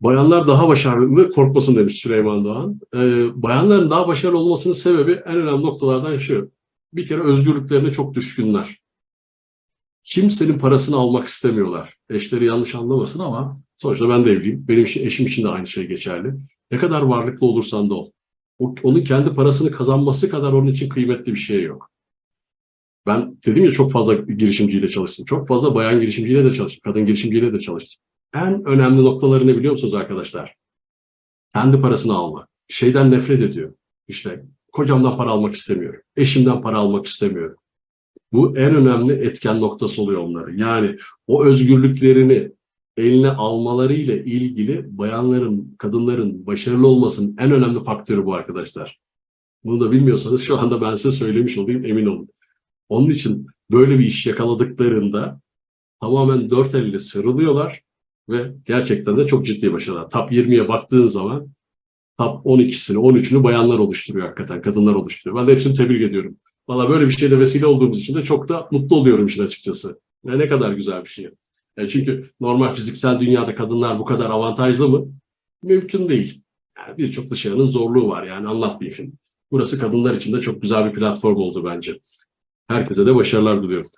Bayanlar daha başarılı korkmasın demiş Süleyman Doğan. Ee, bayanların daha başarılı olmasının sebebi en önemli noktalardan şu. Bir kere özgürlüklerine çok düşkünler. Kimsenin parasını almak istemiyorlar. Eşleri yanlış anlamasın ama sonuçta ben de evliyim. Benim eşim için de aynı şey geçerli. Ne kadar varlıklı olursan da ol. O- onun kendi parasını kazanması kadar onun için kıymetli bir şey yok. Ben dedim ya çok fazla girişimciyle çalıştım. Çok fazla bayan girişimciyle de çalıştım. Kadın girişimciyle de çalıştım. En önemli noktaları ne biliyor musunuz arkadaşlar? Kendi parasını alma. Şeyden nefret ediyor. İşte kocamdan para almak istemiyorum. Eşimden para almak istemiyorum. Bu en önemli etken noktası oluyor onların. Yani o özgürlüklerini eline almalarıyla ilgili bayanların, kadınların başarılı olmasının en önemli faktörü bu arkadaşlar. Bunu da bilmiyorsanız şu anda ben size söylemiş olayım emin olun. Onun için böyle bir iş yakaladıklarında tamamen dört elle sarılıyorlar ve gerçekten de çok ciddi başarılar. Top 20'ye baktığın zaman top 12'sini, 13'ünü bayanlar oluşturuyor hakikaten, kadınlar oluşturuyor. Ben de hepsini tebrik ediyorum. Valla böyle bir şeyde vesile olduğumuz için de çok da mutlu oluyorum işin açıkçası. Ya ne kadar güzel bir şey. Yani çünkü normal fiziksel dünyada kadınlar bu kadar avantajlı mı? Mümkün değil. Yani birçok dışarının zorluğu var yani anlatmayayım şimdi. Burası kadınlar için de çok güzel bir platform oldu bence. Herkese de başarılar diliyorum.